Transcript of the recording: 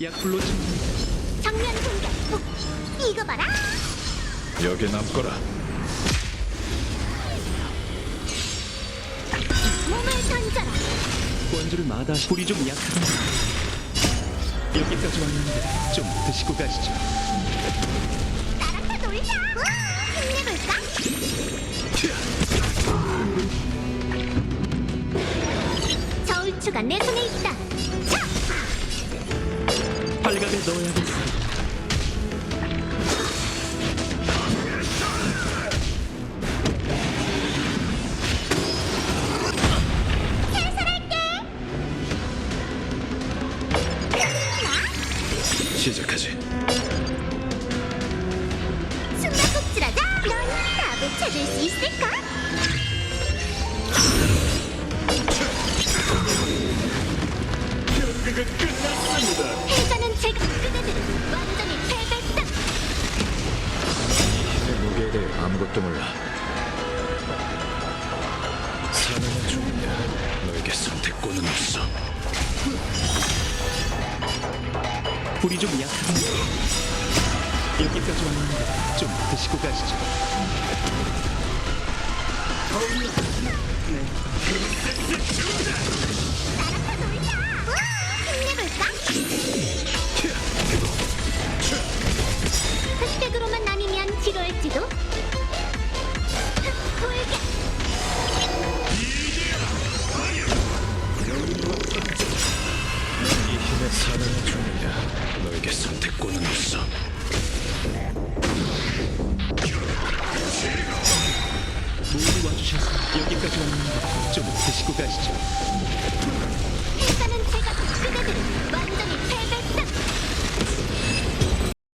약불로 침 정면 공격. 어, 이거 봐라. 여기 남거라. 몸을 던져라. 원주를 마다 불이 좀 약하다. 여기까지 왔는데 좀 드시고 가시죠. 따라타 놀자. 우, 힘내볼까? 저울추가 내 손에 있다. 자, 빨간에 넣어야겠어. 시작하지. 숨바꼭질하자. 넌 답을 찾을 수 있을까? 경기가 끝났습니다. 패자는 제가 그대들은 완전히 패배다. 내 무게에 대해 아무것도 몰라. 사느냐 죽느냐 너에게 선택권은 없어. 불이 좀 약하다. 여기까지 왔는데 좀 드시고 가시죠. 힘내볼 이 너에게 선택권은 없어. 모두 와주셔서 여기까지 왔는데 좀 드시고 가시죠.